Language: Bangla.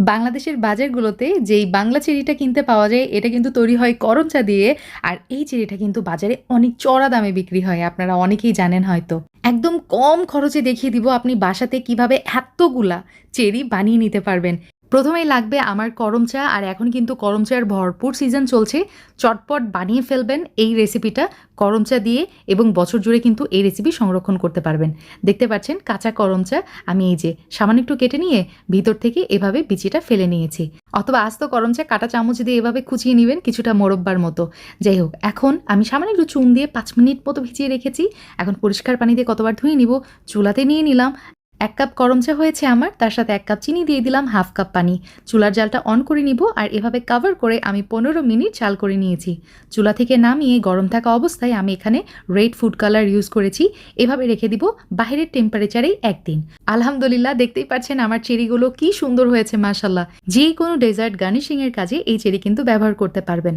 বাংলাদেশের বাজারগুলোতে যেই বাংলা চেরিটা কিনতে পাওয়া যায়, এটা কিন্তু তৈরি হয় করঞ্চা দিয়ে। আর এই চেরিটা কিন্তু বাজারে অনেক চড়া দামে বিক্রি হয়, আপনারা অনেকেই জানেন হয়তো। একদম কম খরচে দেখিয়ে দিব আপনি বাসাতে কীভাবে এতগুলা চেরি বানিয়ে নিতে পারবেন। প্রথমেই লাগবে আমার করম চা, আর এখন কিন্তু করম চার ভরপুর সিজন চলছে। চটপট বানিয়ে ফেলবেন এই রেসিপিটা করম চা দিয়ে, এবং বছর জুড়ে কিন্তু এই রেসিপি সংরক্ষণ করতে পারবেন। দেখতে পাচ্ছেন, কাঁচা করম চা, আমি এই যে সামান্য একটু কেটে নিয়ে ভিতর থেকে এভাবে বিচিটা ফেলে নিয়েছি। অথবা আস্ত করম চা, কাটা চামচ দিয়ে এভাবে খুঁচিয়ে নেবেন কিছুটা মোরব্বার মতো। যাই হোক, এখন আমি সামান্য একটু চুন দিয়ে পাঁচ মিনিট মতো ভিজিয়ে রেখেছি। এখন পরিষ্কার পানি দিয়ে কতবার ধুয়ে নিব, চুলাতে নিয়ে নিলাম। এক কাপ গরম চা হয়েছে আমার, তার সাথে এক কাপ চিনি দিয়ে দিলাম, হাফ কাপ পানি। চুলার জালটা অন করে নিব আর এভাবে কাভার করে আমি পনেরো মিনিট চাল করে নিয়েছি। চুলা থেকে নামিয়ে গরম থাকা অবস্থায় আমি এখানে রেড ফুড কালার ইউজ করেছি। এভাবে রেখে দিব বাইরের টেম্পারেচারেই একদিন। আলহামদুলিল্লাহ, দেখতেই পাচ্ছেন আমার চেরিগুলো কি সুন্দর হয়েছে মাশাল্লাহ যে কোনো ডেজার্ট গার্নিশিংয়ের কাজে এই চেরি কিন্তু ব্যবহার করতে পারবেন।